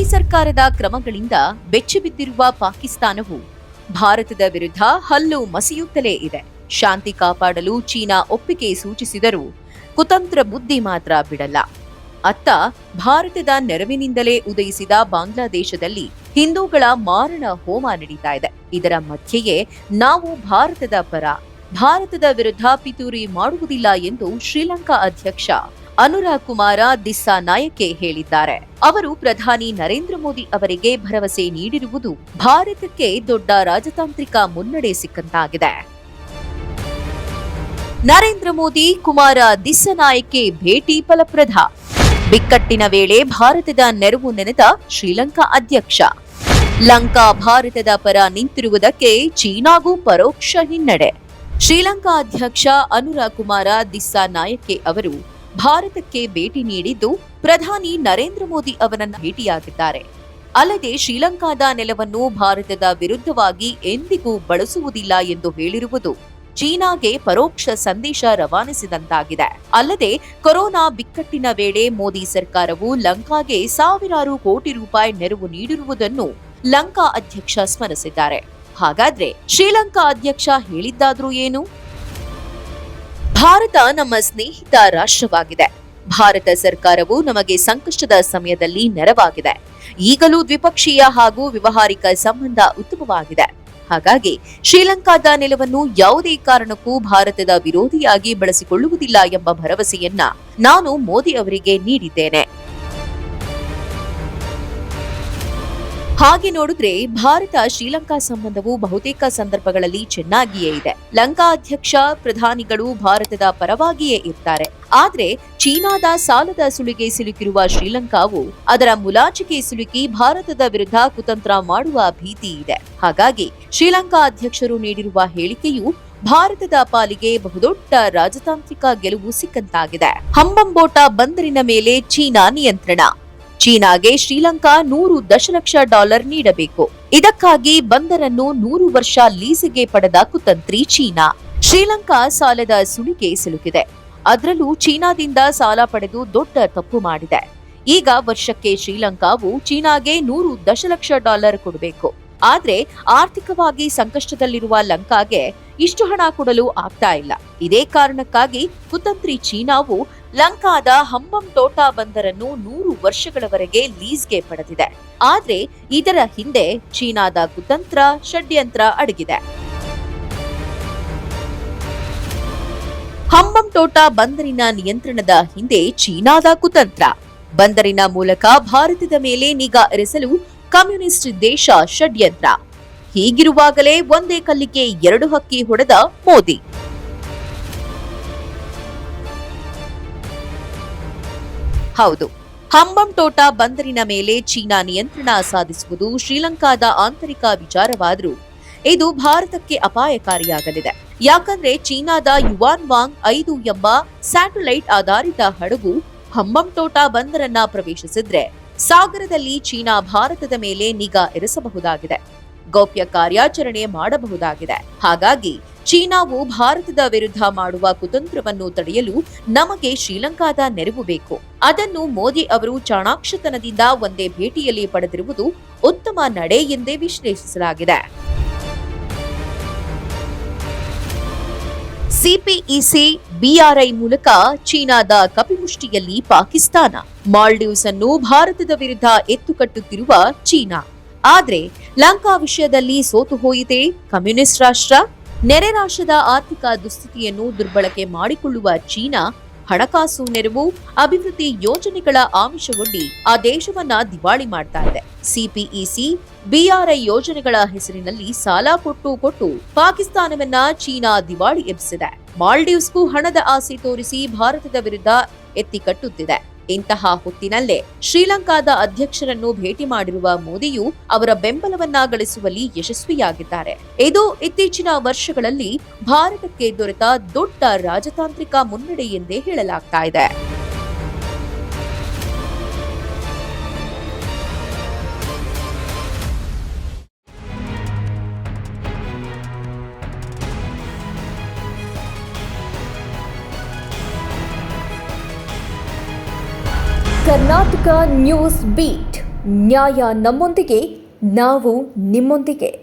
ಸರ್ಕಾರದ ಕ್ರಮಗಳಿಂದ ಬೆಚ್ಚಿಬಿದ್ದಿರುವ ಪಾಕಿಸ್ತಾನವು ಭಾರತದ ವಿರುದ್ಧ ಹಲ್ಲು ಮಸಿಯುತ್ತಲೇ ಇದೆ. ಶಾಂತಿ ಕಾಪಾಡಲು ಚೀನಾ ಒಪ್ಪಿಗೆ ಸೂಚಿಸಿದರೂ ಕುತಂತ್ರ ಬುದ್ಧಿ ಮಾತ್ರ ಬಿಡಲ್ಲ. ಅತ್ತ ಭಾರತದ ನೆರವಿನಿಂದಲೇ ಉದಯಿಸಿದ ಬಾಂಗ್ಲಾದೇಶದಲ್ಲಿ ಹಿಂದೂಗಳ ಮಾರಣ ಹೋಮ ನಡೀತಾ ಇದೆ. ಇದರ ಮಧ್ಯೆಯೇ ನಾವು ಭಾರತದ ಪರ, ಭಾರತದ ವಿರುದ್ಧ ಪಿತೂರಿ ಮಾಡುವುದಿಲ್ಲ ಎಂದು ಶ್ರೀಲಂಕಾ ಅಧ್ಯಕ್ಷ ಅನುರಾಗ್ ಕುಮಾರ ದಿಸ್ಸಾ ನಾಯಕೆ ಹೇಳಿದ್ದಾರೆ. ಅವರು ಪ್ರಧಾನಿ ನರೇಂದ್ರ ಮೋದಿ ಅವರಿಗೆ ಭರವಸೆ ನೀಡಿರುವುದು ಭಾರತಕ್ಕೆ ದೊಡ್ಡ ರಾಜತಾಂತ್ರಿಕ ಮುನ್ನಡೆ ಸಿಕ್ಕಂತಾಗಿದೆ. ನರೇಂದ್ರ ಮೋದಿ, ಕುಮಾರ ದಿಸ್ಸನಾಯಕೆ ಭೇಟಿ ಫಲಪ್ರದ. ಬಿಕ್ಕಟ್ಟಿನ ವೇಳೆ ಭಾರತದ ನೆರವು ನೆನೆದ ಶ್ರೀಲಂಕಾ ಅಧ್ಯಕ್ಷ. ಲಂಕಾ ಭಾರತದ ಪರ ನಿಂತಿರುವುದಕ್ಕೆ ಚೀನಾಗೂ ಪರೋಕ್ಷ ಹಿನ್ನಡೆ. ಶ್ರೀಲಂಕಾ ಅಧ್ಯಕ್ಷ ಅನುರಾಗ್ ಕುಮಾರ ದಿಸ್ಸಾ ನಾಯಕೆ ಅವರು ಭಾರತಕ್ಕೆ ಭೇಟಿ ನೀಡಿದ್ದು ಪ್ರಧಾನಿ ನರೇಂದ್ರ ಮೋದಿ ಅವರನ್ನು ಭೇಟಿಯಾಗಿದ್ದಾರೆ. ಅಲ್ಲದೆ ಶ್ರೀಲಂಕಾದ ನೆಲವನ್ನು ಭಾರತದ ವಿರುದ್ಧವಾಗಿ ಎಂದಿಗೂ ಬಳಸುವುದಿಲ್ಲ ಎಂದು ಹೇಳಿರುವುದು ಚೀನಾಗೆ ಪರೋಕ್ಷ ಸಂದೇಶ ರವಾನಿಸಿದಂತಾಗಿದೆ. ಅಲ್ಲದೆ ಕೊರೋನಾ ಬಿಕ್ಕಟ್ಟಿನ ವೇಳೆ ಮೋದಿ ಸರ್ಕಾರವು ಲಂಕಾಗೆ ಸಾವಿರಾರು ಕೋಟಿ ರೂಪಾಯಿ ನೆರವು ನೀಡಿರುವುದನ್ನು ಲಂಕಾ ಅಧ್ಯಕ್ಷ ಸ್ಮರಿಸಿದ್ದಾರೆ. ಹಾಗಾದ್ರೆ ಶ್ರೀಲಂಕಾ ಅಧ್ಯಕ್ಷ ಹೇಳಿದ್ದಾದ್ರೂ ಏನು? ಭಾರತ ನಮ್ಮ ಸ್ನೇಹಿತ ರಾಷ್ಟ್ರವಾಗಿದೆ. ಭಾರತ ಸರ್ಕಾರವು ನಮಗೆ ಸಂಕಷ್ಟದ ಸಮಯದಲ್ಲಿ ನೆರವಾಗಿದೆ. ಈಗಲೂ ದ್ವಿಪಕ್ಷೀಯ ಹಾಗೂ ವ್ಯವಹಾರಿಕ ಸಂಬಂಧ ಉತ್ತಮವಾಗಿದೆ. ಹಾಗಾಗಿ ಶ್ರೀಲಂಕಾದ ನೆಲವನ್ನು ಯಾವುದೇ ಕಾರಣಕ್ಕೂ ಭಾರತದ ವಿರೋಧಿಯಾಗಿ ಬಳಸಿಕೊಳ್ಳುವುದಿಲ್ಲ ಎಂಬ ಭರವಸೆಯನ್ನ ನಾನು ಮೋದಿ ಅವರಿಗೆ ನೀಡಿದ್ದೇನೆ. ಹಾಗೆ ನೋಡಿದ್ರೆ ಭಾರತ ಶ್ರೀಲಂಕಾ ಸಂಬಂಧವು ಬಹುತೇಕ ಸಂದರ್ಭಗಳಲ್ಲಿ ಚೆನ್ನಾಗಿಯೇ ಇದೆ. ಲಂಕಾ ಅಧ್ಯಕ್ಷ ಪ್ರಧಾನಿಗಳು ಭಾರತದ ಪರವಾಗಿಯೇ ಇರ್ತಾರೆ. ಆದ್ರೆ ಚೀನಾದ ಸಾಲದ ಸುಳಿಗೆ ಸಿಲುಕಿರುವ ಶ್ರೀಲಂಕಾವು ಅದರ ಮುಲಾಚಿಕೆ ಸಿಲುಕಿ ಭಾರತದ ವಿರುದ್ಧ ಕುತಂತ್ರ ಮಾಡುವ ಭೀತಿ ಇದೆ. ಹಾಗಾಗಿ ಶ್ರೀಲಂಕಾ ಅಧ್ಯಕ್ಷರು ನೀಡಿರುವ ಹೇಳಿಕೆಯು ಭಾರತದ ಪಾಲಿಗೆ ಬಹುದೊಡ್ಡ ರಾಜತಾಂತ್ರಿಕ ಗೆಲುವು ಸಿಕ್ಕಂತಾಗಿದೆ. ಹಂಬಂಬೋಟ ಬಂದರಿನ ಮೇಲೆ ಚೀನಾ ನಿಯಂತ್ರಣ. ಚೀನಾಗೆ ಶ್ರೀಲಂಕಾ ನೂರು ದಶಲಕ್ಷ ಡಾಲರ್ ನೀಡಬೇಕು. ಇದಕ್ಕಾಗಿ ಬಂದರನ್ನು ನೂರು ವರ್ಷ ಲೀಸಿಗೆ ಪಡೆದ ಕುತಂತ್ರಿ ಚೀನಾ. ಶ್ರೀಲಂಕಾ ಸಾಲದ ಸುಳಿಗೆ ಸಿಲುಕಿದೆ. ಅದರಲ್ಲೂ ಚೀನಾದಿಂದ ಸಾಲ ಪಡೆದು ದೊಡ್ಡ ತಪ್ಪು ಮಾಡಿದೆ. ಈಗ ವರ್ಷಕ್ಕೆ ಶ್ರೀಲಂಕಾವು ಚೀನಾಗೆ ನೂರು ದಶಲಕ್ಷ ಡಾಲರ್ ಕೊಡಬೇಕು. ಆದ್ರೆ ಆರ್ಥಿಕವಾಗಿ ಸಂಕಷ್ಟದಲ್ಲಿರುವ ಲಂಕಾಗೆ ಇಷ್ಟು ಹಣ ಕೊಡಲು ಆಗ್ತಾ ಇಲ್ಲ. ಇದೇ ಕಾರಣಕ್ಕಾಗಿ ಕುತಂತ್ರಿ ಚೀನಾವು ಲಂಕಾದ ಹಂಬಂ ಟೋಟಾ ಬಂದರನ್ನು ನೂರು ವರ್ಷಗಳವರೆಗೆ ಲೀಸ್ಗೆ ಪಡೆದಿದೆ. ಆದ್ರೆ ಇದರ ಹಿಂದೆ ಚೀನಾದ ಕುತಂತ್ರ ಷಡ್ಯಂತ್ರ ಅಡಗಿದೆ. ಹಂಬಂ ಟೋಟಾ ಬಂದರಿನ ನಿಯಂತ್ರಣದ ಹಿಂದೆ ಚೀನಾದ ಕುತಂತ್ರ. ಬಂದರಿನ ಮೂಲಕ ಭಾರತದ ಮೇಲೆ ನಿಗಾ ಇರಿಸಲು ಕಮ್ಯುನಿಸ್ಟ್ ದೇಶ ಷಡ್ಯಂತ್ರ. ಹೀಗಿರುವಾಗಲೇ ಒಂದೇ ಕಲ್ಲಿಗೆ ಎರಡು ಹಕ್ಕಿ ಹೊಡೆದ ಮೋದಿ. ಹೌದು ಹಂಬಂಟೋಟ ಬಂದರಿನ ಮೇಲೆ ಚೀನಾ ನಿಯಂತ್ರಣ ಸಾಧಿಸುವುದು ಶ್ರೀಲಂಕಾದ ಆಂತರಿಕ ವಿಚಾರವಾದರೂ ಇದು ಭಾರತಕ್ಕೆ ಅಪಾಯಕಾರಿಯಾಗಲಿದೆ. ಯಾಕಂದ್ರೆ ಚೀನಾದ ಯುವಾನ್ ವಾಂಗ್ ಐದು ಎಂಬ ಸ್ಯಾಟಲೈಟ್ ಆಧಾರಿತ ಹಡಗು ಹಂಬಂಟೋಟ ಬಂದರನ್ನ ಪ್ರವೇಶಿಸಿದ್ರೆ ಸಾಗರದಲ್ಲಿ ಚೀನಾ ಭಾರತದ ಮೇಲೆ ನಿಗಾ ಇರಿಸಬಹುದಾಗಿದೆ. ಗೌಪ್ಯ ಕಾರ್ಯಾಚರಣೆ ಮಾಡಬಹುದಾಗಿದೆ. ಹಾಗಾಗಿ ಚೀನಾವು ಭಾರತದ ವಿರುದ್ಧ ಮಾಡುವ ಕುತಂತ್ರವನ್ನು ತಡೆಯಲು ನಮಗೆ ಶ್ರೀಲಂಕಾದ ನೆರವು ಬೇಕು. ಅದನ್ನು ಮೋದಿ ಅವರು ಚಾಣಾಕ್ಷತನದಿಂದ ಒಂದೇ ಭೇಟಿಯಲ್ಲಿ ಪಡೆದಿರುವುದು ಉತ್ತಮ ನಡೆ ಎಂದೇ ವಿಶ್ಲೇಷಿಸಲಾಗಿದೆ. ಸಿಪಿಇಸಿ ಬಿಆರ್ಐ ಮೂಲಕ ಚೀನಾದ ಕಪಿಮುಷ್ಟಿಯಲ್ಲಿ ಪಾಕಿಸ್ತಾನ. ಮಾಲ್ಡೀವ್ಸ್ ಅನ್ನು ಭಾರತದ ವಿರುದ್ಧ ಎತ್ತುಕಟ್ಟುತ್ತಿರುವ ಚೀನಾ. ಆದರೆ, ಲಂಕಾ ವಿಷಯದಲ್ಲಿ ಸೋತು ಹೋಯಿತೆ ಕಮ್ಯುನಿಸ್ಟ್ ರಾಷ್ಟ್ರ? ನೆರೆ ರಾಷ್ಟ್ರದ ಆರ್ಥಿಕ ದುಸ್ಥಿತಿಯನ್ನು ದುರ್ಬಳಕೆ ಮಾಡಿಕೊಳ್ಳುವ ಚೀನಾ ಹಣಕಾಸು ನೆರವು, ಅಭಿವೃದ್ಧಿ ಯೋಜನೆಗಳ ಆಮಿಷವೊಡ್ಡಿ ಆ ದೇಶವನ್ನ ದಿವಾಳಿ ಮಾಡ್ತಾ ಇದೆ. ಸಿಪಿಇಸಿ ಬಿಆರ್ಐ ಯೋಜನೆಗಳ ಹೆಸರಿನಲ್ಲಿ ಸಾಲ ಕೊಟ್ಟು ಕೊಟ್ಟು ಪಾಕಿಸ್ತಾನವನ್ನ ಚೀನಾ ದಿವಾಳಿ ಎಬ್ಬಿಸಿದೆ. ಮಾಲ್ಡೀವ್ಸ್ಗೂ ಹಣದ ಆಸೆ ತೋರಿಸಿ ಭಾರತದ ವಿರುದ್ಧ ಎತ್ತಿ ಕಟ್ಟುತ್ತಿದೆ. ಇಂತಹ ಹೊತ್ತಿನಲ್ಲೇ ಶ್ರೀಲಂಕಾದ ಅಧ್ಯಕ್ಷರನ್ನು ಭೇಟಿ ಮಾಡಿರುವ ಮೋದಿಯು ಅವರ ಬೆಂಬಲವನ್ನ ಗಳಿಸುವಲ್ಲಿ ಯಶಸ್ವಿಯಾಗಿದ್ದಾರೆ. ಇದು ಇತ್ತೀಚಿನ ವರ್ಷಗಳಲ್ಲಿ ಭಾರತಕ್ಕೆ ದೊರೆತ ದೊಡ್ಡ ರಾಜತಾಂತ್ರಿಕ ಮುನ್ನಡೆ ಎಂದೇ ಹೇಳಲಾಗ್ತಾ ಇದೆ. Karnataka news beat. ನ್ಯಾಯ ನಮ್ಮೊಂದಿಗೆ ನಾವು ನಿಮ್ಮೊಂದಿಗೆ.